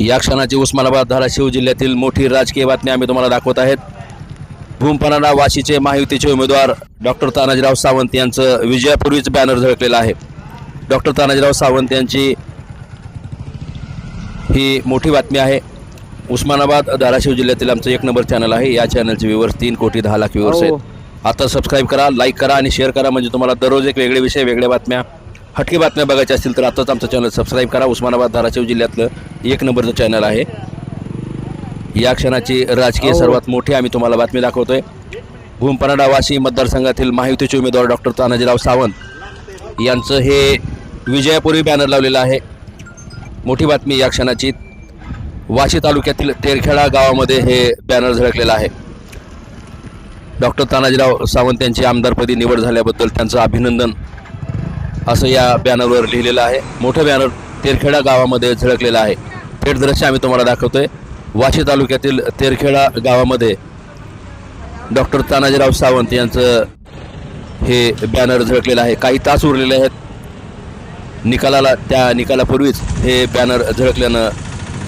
या क्षणाची उस्मानाबाद धाराशिव जिल्ह्यातील मोठी राजकीय बातमी आम्ही तुम्हाला दाखवत आहेत. भूमपणाला वाशीचे महायुतीचे उमेदवार डॉक्टर तानाजीराव सावंत यांचं विजयापूर्वीच बॅनर झळकलेलं आहे. डॉक्टर तानाजीराव सावंत यांची ही मोठी बातमी आहे. उस्मानाबाद धाराशिव जिल्ह्यातील आमचं एक नंबर चॅनल आहे. या चॅनलचे व्ह्यूवर्स तीन कोटी दहा लाख व्ह्यूवर्स हो. आहेत आता सबस्क्राईब करा लाईक करा आणि शेअर करा. म्हणजे तुम्हाला दररोज एक वेगळे विषय वेगळ्या बातम्या हटके बातम्या बघायच्या असतील तर आताच आमचं चॅनल सबस्क्राईब करा. उस्मानाबाद धाराशिव जिल्ह्यातलं एक नंबरचं चॅनल आहे. या क्षणाची राजकीय. सर्वात मोठी आम्ही तुम्हाला बातमी दाखवतोय. भूमपराडा वाशी मतदारसंघातील महायुतीचे उमेदवार डॉक्टर तानाजीराव सावंत यांचं हे विजयापूर्वी बॅनर लावलेलं आहे. मोठी बातमी या क्षणाची. वाशी तालुक्यातील तेरखेडा गावामध्ये हे बॅनर झळकलेलं आहे. डॉक्टर तानाजीराव सावंत यांची आमदारपदी निवड झाल्याबद्दल त्यांचं अभिनंदन. असं या बॅनरवर लिहिलेलं आहे. मोठं बॅनर तेरखेडा गावामध्ये झळकलेलं आहे. थेट दृश्य आम्ही तुम्हाला दाखवतोय. वाशी तालुक्यातील तेरखेडा गावामध्ये डॉक्टर तानाजीराव सावंत यांचं हे बॅनर झळकलेलं आहे. काही तास उरलेले आहेत. निकालाला त्या निकालापूर्वीच हे बॅनर झळकल्यानं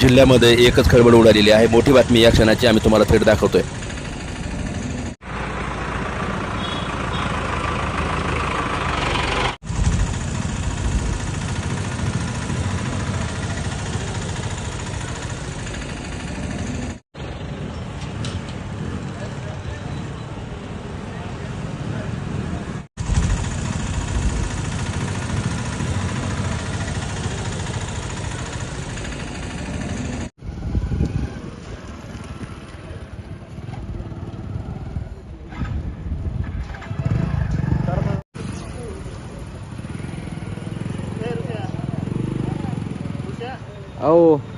जिल्ह्यामध्ये एकच खळबळ उडालेली आहे. मोठी बातमी या क्षणाची आम्ही तुम्हाला थेट दाखवतोय. Oh,